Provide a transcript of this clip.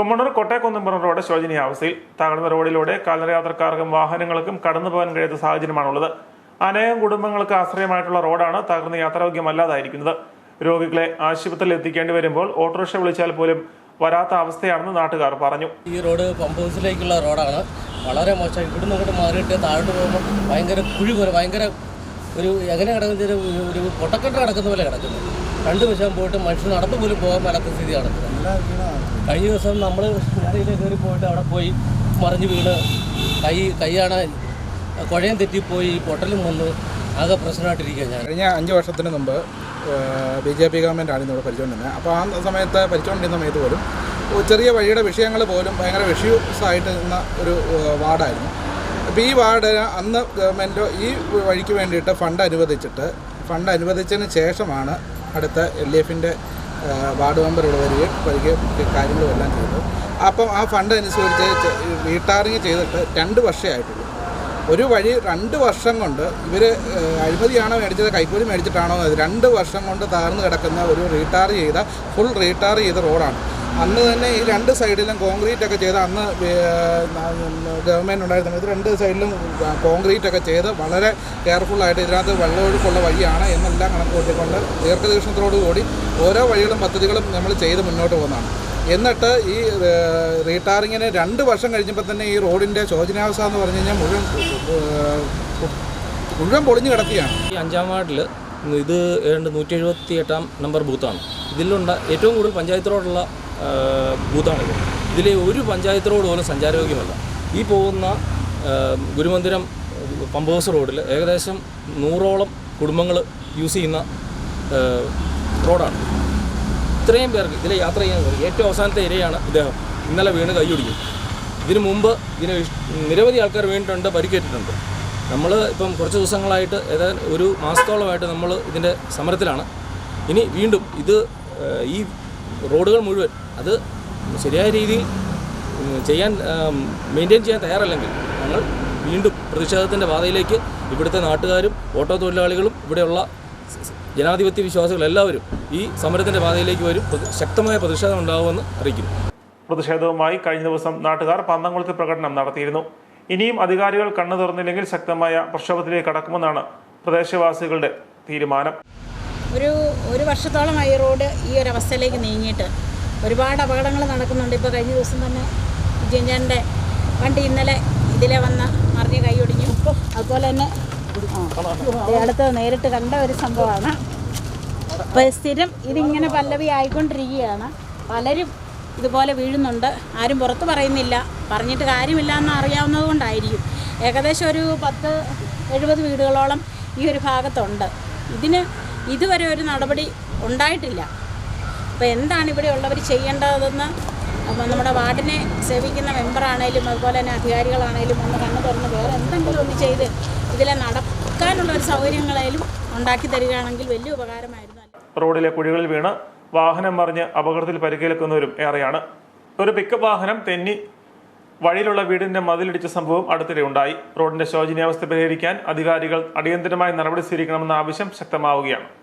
Kummannoor കോട്ടയക്കുന്നമ്പുറം road ശോചനീയാവസ്ഥയിൽ തകർന്ന റോഡിലൂടെ കാൽനട യാത്രക്കാർക്കും വാഹനങ്ങൾക്കും കടന്നു പോകാൻ കഴിയാത്ത സാഹചര്യമാണുള്ളത്. അനേകം കുടുംബങ്ങൾക്ക് ആശ്രയമായിട്ടുള്ള റോഡാണ് തകർന്ന യാത്രായോഗ്യമല്ലാതായിരിക്കുന്നത്. രോഗികളെ ആശുപത്രിയിൽ എത്തിക്കേണ്ടി വരുമ്പോൾ ഓട്ടോറിക്ഷ വിളിച്ചാൽ പോലും വരാത്ത അവസ്ഥയാണെന്ന് നാട്ടുകാർ പറഞ്ഞു. ഈ റോഡ് പമ്പ് ഹൗസിലേക്കുള്ള റോഡാണ്. വളരെ മോശം. ഇവിടുന്ന് ഇങ്ങോട്ട് മാറിയിട്ട് താഴോട്ട് പോകുമ്പോൾ ഭയങ്കര കുഴി പോലെ ഭയങ്കര ഒരു എങ്ങനെ കിടക്കുന്ന ഒരു പൊട്ടക്കെട്ട് കിടക്കുന്ന പോലെ കിടക്കുന്നു. രണ്ട് വശം പോയിട്ട് മനുഷ്യർ നടന്നു പോലും പോകാൻ മേലാത്ത സ്ഥിതി നടക്കുന്നത് കഴിഞ്ഞ ദിവസം നമ്മൾ ഞാനിതിലെ കയറി പോയിട്ട് അവിടെ പോയി മറിഞ്ഞ് വീണ്. കൈ കൈയാണ് കുഴയും തെറ്റിപ്പോയി പൊട്ടലും വന്ന് ആകെ പ്രശ്നമായിട്ടിരിക്കുക ഞാൻ. കഴിഞ്ഞ അഞ്ച് വർഷത്തിന് മുമ്പ് ബി ജെ പി ഗവൺമെന്റാണ് ഇന്നിവിടെ ഭരിച്ചുകൊണ്ടിരുന്നത് അപ്പോൾ ആ സമയത്ത് ഭരിച്ചുകൊണ്ടിരുന്ന സമയത്ത് പോലും ചെറിയ വഴിയുടെ വിഷയങ്ങൾ പോലും ഭയങ്കര ആയിട്ട് നിന്ന ഒരു വാർഡായിരുന്നു. അപ്പോൾ ഈ വാർഡ് അന്ന് ഗവൺമെന്റ് ഈ വഴിക്ക് വേണ്ടിയിട്ട് ഫണ്ട് അനുവദിച്ചിട്ട് ഫണ്ട് അനുവദിച്ചതിന് ശേഷമാണ് അടുത്ത എൽ ഡി എഫിന്റെ വാർഡ് മെമ്പർ ഇവിടെ വരികയും വരികയും കാര്യങ്ങളും എല്ലാം ചെയ്തു. അപ്പം ആ ഫണ്ട് അനുസരിച്ച് റീടാറിങ് ചെയ്തിട്ട് രണ്ട് വർഷമേ ആയിട്ടുള്ളൂ. ഒരു വഴി രണ്ട് വർഷം കൊണ്ട് ഇവർ അഴിമതിയാണോ മേടിച്ചത് കൈക്കൂലി മേടിച്ചിട്ടാണോ രണ്ട് വർഷം കൊണ്ട് താർന്നു കിടക്കുന്ന ഒരു റീടാർ ചെയ്ത ഫുൾ റീടാർ ചെയ്ത റോഡാണ്. അന്ന് തന്നെ ഈ രണ്ട് സൈഡിലും കോൺക്രീറ്റ് ഒക്കെ ചെയ്ത് അന്ന് ഗവൺമെന്റ് ഉണ്ടായിരുന്ന സമയത്ത് രണ്ട് സൈഡിലും കോൺക്രീറ്റ് ഒക്കെ ചെയ്ത് വളരെ കെയർഫുള്ളായിട്ട് ഇതിനകത്ത് വെള്ളമൊഴുക്കുള്ള വഴിയാണ് എന്നെല്ലാം കണക്ക് കൂട്ടിക്കൊണ്ട് ദീർഘദീക്ഷണത്തോടുകൂടി ഓരോ വഴികളും പദ്ധതികളും നമ്മൾ ചെയ്ത് മുന്നോട്ട് പോകുന്നതാണ്. എന്നിട്ട് ഈ റീടാറിങ്ങിന് രണ്ട് വർഷം കഴിഞ്ഞപ്പോൾ തന്നെ ഈ റോഡിന്റെ ശോചനാവസ്ഥ എന്ന് പറഞ്ഞു കഴിഞ്ഞാൽ മുഴുവൻ മുഴുവൻ പൊളിഞ്ഞു കിടക്കുകയാണ്. ഈ അഞ്ചാം വാർഡിൽ ഇത് ഏതാണ്ട് നൂറ്റി എഴുപത്തി എട്ടാം നമ്പർ ബൂത്താണ് ഇതിലുണ്ട ഏറ്റവും കൂടുതൽ പഞ്ചായത്ത് റോഡുള്ള ആ, ബൂത്താണിത് ഇതിൽ ഒരു പഞ്ചായത്ത് റോഡ് പോലും സഞ്ചാരയോഗ്യമല്ല. ഈ പോകുന്ന ഗുരുമന്ദിരം പമ്പോസ് റോഡിൽ ഏകദേശം നൂറോളം കുടുംബങ്ങൾ യൂസ് ചെയ്യുന്ന റോഡാണ്. ഇത്രയും പേർക്ക് ഇതിൽ യാത്ര ചെയ്യാൻ ഏറ്റവും അവസാനത്തെ ഇരയാണ് ഇദ്ദേഹം. ഇന്നലെ വീണ് കൈയൊടിക്കും ഇതിനു മുമ്പ് ഇതിന് നിരവധി ആൾക്കാർ വീണിട്ടുണ്ട് പരിക്കേറ്റിട്ടുണ്ട്. നമ്മൾ ഇപ്പം കുറച്ച് ദിവസങ്ങളായിട്ട് ഏതാണ്ട് ഒരു മാസത്തോളമായിട്ട് നമ്മൾ ഇതിന്റെ സമരത്തിലാണ്. ഇനി വീണ്ടും ഇത് ഈ റോഡുകൾ മുഴുവൻ അത് ശരിയായ രീതിയിൽ ചെയ്യാൻ മെയിന്റെയിൻ ചെയ്യാൻ തയ്യാറല്ലെങ്കിൽ ഞങ്ങൾ വീണ്ടും പ്രതിഷേധത്തിന്റെ പാതയിലേക്ക് ഇവിടുത്തെ നാട്ടുകാരും ഓട്ടോ തൊഴിലാളികളും ഇവിടെയുള്ള ജനാധിപത്യ വിശ്വാസികൾ എല്ലാവരും ഈ സമരത്തിന്റെ പാതയിലേക്ക് വരും. ശക്തമായ പ്രതിഷേധം ഉണ്ടാകുമെന്ന് അറിയിക്കുന്നു. പ്രതിഷേധവുമായി കഴിഞ്ഞ ദിവസം നാട്ടുകാർ പന്തംകുളത്ത് പ്രകടനം നടത്തിയിരുന്നു. ഇനിയും അധികാരികൾ കണ്ണു തുറന്നില്ലെങ്കിൽ ശക്തമായ പ്രക്ഷോഭത്തിലേക്ക് കടക്കുമെന്നാണ് പ്രദേശവാസികളുടെ തീരുമാനം. ഒരു ഒരു വർഷത്തോളമായി റോഡ് ഈ ഒരു അവസ്ഥയിലേക്ക് നീങ്ങിയിട്ട് ഒരുപാട് അപകടങ്ങൾ നടക്കുന്നുണ്ട്. ഇപ്പോൾ കഴിഞ്ഞ ദിവസം തന്നെ വിജയൻചാന്റെ വണ്ടി ഇന്നലെ ഇതിലെ വന്ന് മറിഞ്ഞ് കൈയൊടിഞ്ഞു. അതുപോലെ തന്നെ അടുത്ത് നേരിട്ട് കണ്ട ഒരു സംഭവമാണ്. അപ്പോൾ സ്ഥിരം ഇതിങ്ങനെ പല്ലവി ആയിക്കൊണ്ടിരിക്കുകയാണ്. പലരും ഇതുപോലെ വീഴുന്നുണ്ട്. ആരും പുറത്ത് പറയുന്നില്ല. പറഞ്ഞിട്ട് കാര്യമില്ല എന്ന് അറിയാവുന്നത് കൊണ്ടായിരിക്കും. ഏകദേശം ഒരു പത്ത് എഴുപത് വീടുകളോളം ഈ ഒരു ഭാഗത്തുണ്ട്. ഇതിന് ഇതുവരെ ഒരു നടപടി ഉണ്ടായിട്ടില്ല. അപ്പോൾ എന്താണ് ഇവിടെ ഉള്ളവർ ചെയ്യേണ്ടതെന്ന് അപ്പോൾ നമ്മുടെ വാർഡിനെ സേവിക്കുന്ന മെമ്പറാണേലും അതുപോലെ തന്നെ അധികാരികളാണേലും ഒന്ന് കണ്ണു തുറന്ന് വേറെ എന്തെങ്കിലും ഒന്ന് ചെയ്ത് ഇതിലെ നടക്കാനുള്ള ഒരു സൗകര്യങ്ങളേലും ഉണ്ടാക്കി തരികയാണെങ്കിൽ വലിയ ഉപകാരമായിരുന്നു. റോഡിലെ കുഴികളിൽ വീണ് വാഹനം മറിഞ്ഞ് അപകടത്തിൽ പരിക്കേൽക്കുന്നവരും ഏറെയാണ്. ഒരു പിക്കപ്പ് വാഹനം തെന്നി വഴിയിലുള്ള വീടിന്റെ മതിലിടിച്ച സംഭവം അടുത്തിടെ ഉണ്ടായി. റോഡിന്റെ ശോചനീയാവസ്ഥ പരിഹരിക്കാൻ അധികാരികൾ അടിയന്തരമായി നടപടി സ്വീകരിക്കണമെന്ന ആവശ്യം ശക്തമാവുകയാണ്.